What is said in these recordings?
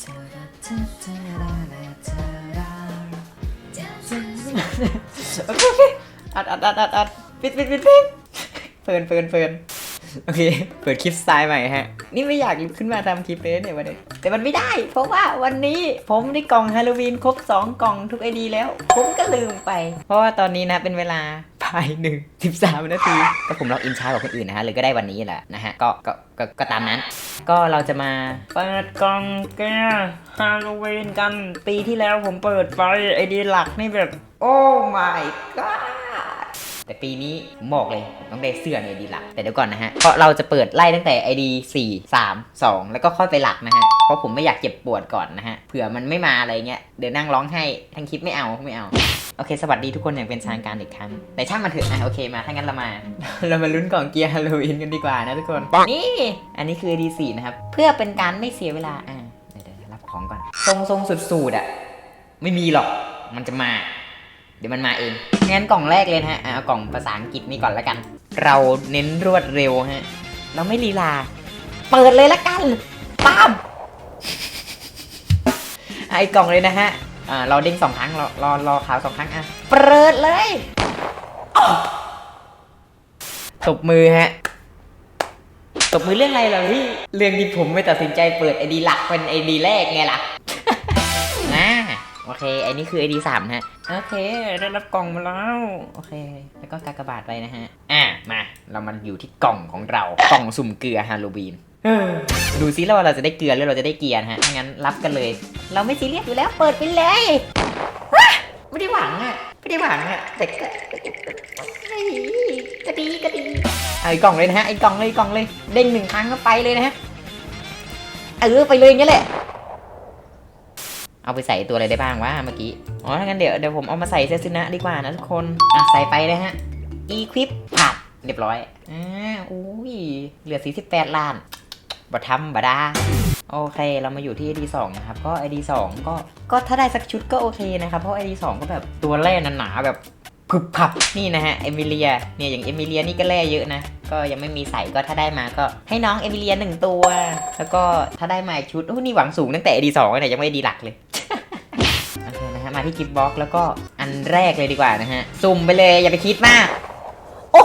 โอเคโอเคอัดอัดอัดอัดอัดปิดปิดปิดปิดเฟินเฟินเฟินโอเค เปิดคลิปสไตล์ใหม่ฮะ นี่ไม่อยากลุกขึ้นมาทำคลิปเลยเนี่ยวันนี้ แต่มันไม่ได้ เพราะว่าวันนี้ผมได้กล่องฮาโลวีนครบ 2 กล่องทุกไอดีแล้ว ผมก็ลืมไป เพราะว่าตอนนี้นะเป็นเวลาายหนึ่งสิบสามนาทีก็ผมล็อกอินช้ากว่าคนอื่นนะฮะเลยก็ได้วันนี้แหละนะฮะก็ก็ก็ก็ตามนั้น ก็เราจะมาเปิดกล่องแก้ฮาโลวีนกันปีที่แล้วผมเปิดไปไอดีหลักนี่แบบ โอ้ my god แต่ปีนี้ผมบอกเลยต้องได้เสื้อในไอดีหลัก แต่เดี๋ยวก่อนนะฮะ เพราะเราจะเปิดไล่ตั้งแต่ ID 4 3 2แล้วก็ค่อยไปหลักนะฮะ เพราะผมไม่อยากเจ็บปวดก่อนนะฮะ เผื่อมันไม่มาอะไรเงี้ย เดี๋ยวนั่งร้องให้ทั้งคลิปไม่เอาไม่เอา โอเค สวัสดีทุกคนอย่างเป็นทางการอีกครั้งแต่ช่างมันเถอะอะโอเคมาถ้างั้นเรามา เรามาลุ้นกล่องเกียร์ฮาโลวีนกันดีกว่านะทุกคนนี่อันนี้คือ ID 4 นะครับเพื่อเป็นการไม่เสียเวลาอ่าเดี๋ยวเดี๋ยวรับของก่อนทรงทรงสุดสูดอะไม่มีหรอกมันจะมา เดี๋ยวมันมาเองงั้นกล่องแรกเลยนะฮะอะเอากล่องภาษาอังกฤษนี่ก่อนละกัน เราเน้นรวดเร็วฮะเราไม่ลีลา เปิดเลยละกันป้ามไอ้กล่องเลยนะฮะ อ่าเราเด้งสองครั้งรอรอรอขาวสองครั้งอะเปิดเลยตบมือฮะตบมือเรื่องอะไรเหรอพี่เรื่องที่ผมไม่ตัดสินใจเปิดไอดีหลักเป็นไอดีแรกไงล่ะอ่าโอเคไอ้นี่คือ ID สามนะฮะโอเค ได้รับกล่องมาแล้วโอเค แล้วก็กากบาทไปนะฮะอ่ามาเรามาอยู่ที่กล่องของเรากล่องสุ่มเกลือฮาโลวีน ดูซิแล้วว่าเราจะได้เกลือหรือเราจะได้เกียร์ฮะงั้นรับกันเลย เราไม่ซีเรียสอยู่แล้วเปิดไปเลยว้าไม่ได้หวังอะไม่ได้หวังอะแต่ก็เฮ้ยก็ดีก็ดีเอาไอ้กล่องเลยนะฮะไอ้กล่องเลยกล่องเลยเด้งหนึ่งครั้งก็ไปเลยนะฮะเออไปเลยอย่างเงี้ยแหละ เอาไปใส่ตัวอะไรได้บ้างวะเมื่อกี้อ๋อถ้างั้นเดี๋ยวเดี๋ยวผมเอามาใส่เซซึนะดีกว่านะทุกคนอะใส่ไปเลยฮะ equip ผัดเรียบร้อยอ่าอุ้ยเหลือ48ล้าน บัทำบัดาโอเค เรามาอยู่ที่ ID 2นะครับ ก็ ID 2ก็ก็ถ้าได้สักชุดก็โอเคนะครับ เพราะ ID 2ก็แบบตัวแร่หนาๆแบบผึบพับนี่นะฮะเอมิเลียเนี่ยอย่างเอมิเลียนี่ก็แร่เยอะนะ ก็ยังไม่มีใส่ก็ถ้าได้มาก็ให้น้องเอมิเลียหนึ่งตัว แล้วก็ถ้าได้มาอีกชุดโอ้นี่หวังสูงตั้งแต่ ID 2เลยเนี่ยยังไม่ ID หลักเลยโอเคนะฮะมาที่กิฟต์บ็อกแล้วก็อันแรกเลยดีกว่านะฮะสุ่มไปเลยอย่าไปคิดมากโอ้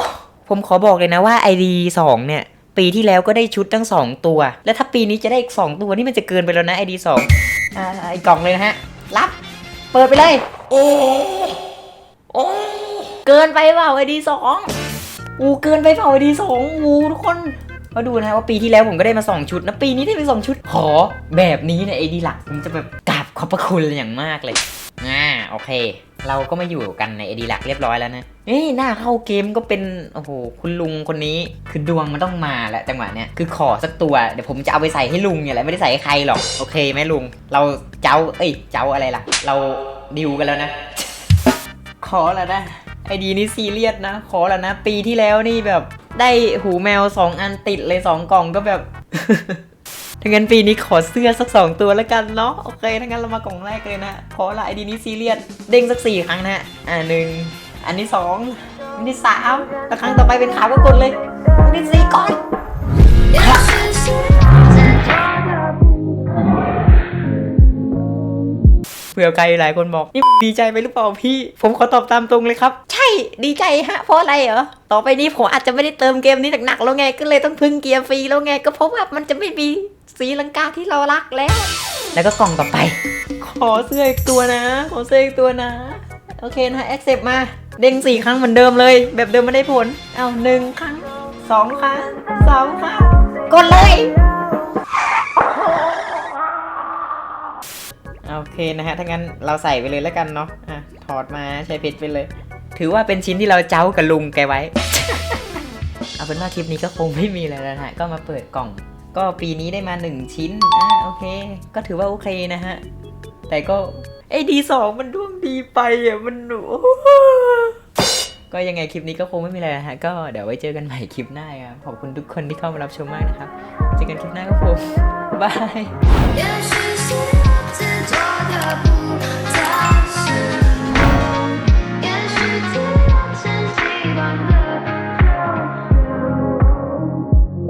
ผมขอบอกเลยนะว่า ID 2เนี่ย ปีที่แล้วก็ได้ชุดทั้ง 2 ตัว แล้วถ้าปีนี้จะได้อีก 2 ตัวนี่มันจะเกินไปแล้วนะ ID 2อ่าไอ้กล่องเลยนะฮะ รับ เปิดไปเลย โอ้โอ้เกินไปเปล่า ID 2อูเกินไปเปล่า ID 2อูทุกคนมาดูนะฮะว่าปีที่แล้วผมก็ได้มา 2 ชุดนะปีนี้ได้ไป2ชุด ขอแบบนี้เนี่ย ID หลักผมจะแบบกราบขอบพระคุณอย่างมากเลยอ่าโอเค เราก็มาอยู่กันใน ID หลักเรียบร้อยแล้วนะเฮ้ยหน้าเข้าเกมก็เป็น โอ้โห คุณลุงคนนี้ คือดวงมันต้องมาแหละจังหวะเนี้ย คือขอสักตัว เดี๋ยวผมจะเอาไปใส่ให้ลุงเนี่ยแหละ ไม่ได้ใส่ให้ใครหรอก โอเคไหมลุง เราเจ้า เอ้ย เจ้าอะไรล่ะ เราดิวกันแล้วนะ ขอแล้วนะ ไอดีนี่ซีเรียสนะ ขอแล้วนะ ปีที่แล้วนี่แบบ ได้หูแมวสองอันติดเลยสองกล่องก็แบบ ถ้างั้นปีนี้ขอเสื้อสักสองตัวแล้วกันเนาะโอเคถ้างั้นเรามากล่องแรกเลยนะขอละไอดีนี้ซีเรียสเด้งสักสี่ครั้งนะอ่าหนึ่งอันที่สองอันที่สามแล้วครั้งต่อไปเป็นขาวก็กดเลยอันที่สี่ก่อนเผื่อใครหลายคนบอกนี่ดีใจไปหรือเปล่าพี่ ผมขอตอบตามตรงเลยครับ ใช่ดีใจฮะเพราะอะไรเหรอต่อไปนี้ผมอาจจะไม่ได้เติมเกมนี้หนักๆแล้วไงก็เลยต้องพึ่งเกียร์ฟรีแล้วไงก็เพราะว่ามันจะไม่มี สีลังกาที่เรารักแล้ว แล้วก็กล่องต่อไป ขอเสื้ออีกตัวนะ ขอเสื้ออีกตัวนะ โอเคนะ accept มา เด้งสี่ครั้งเหมือนเดิมเลย แบบเดิมไม่ได้ผล เอาหนึ่งครั้งสองครั้งสามครั้งกดเลย โอเคนะฮะ ถ้างั้นเราใส่ไปเลยแล้วกันเนาะ อะ ถอดมาใช้เพชรไปเลย ถือว่าเป็นชิ้นที่เราเจ้ากับลุงแกไว้ เอาเป็นว่าคลิปนี้ก็คงไม่มีอะไรแล้วนะฮะ ก็มาเปิดกล่อง ก็ปีนี้ได้มา 1 ชิ้นอ่าโอเค ก็ถือว่าโอเคนะฮะ แต่ก็ไอ้ดีสองมันดวงดีไปอะมันหนูก็ยังไงคลิปนี้ก็คงไม่มีอะไรนะฮะ ก็เดี๋ยวไว้เจอกันใหม่คลิปหน้าครับ ขอบคุณทุกคนที่เข้ามารับชมมากนะครับ เจอกันคลิปหน้าครับผมบาย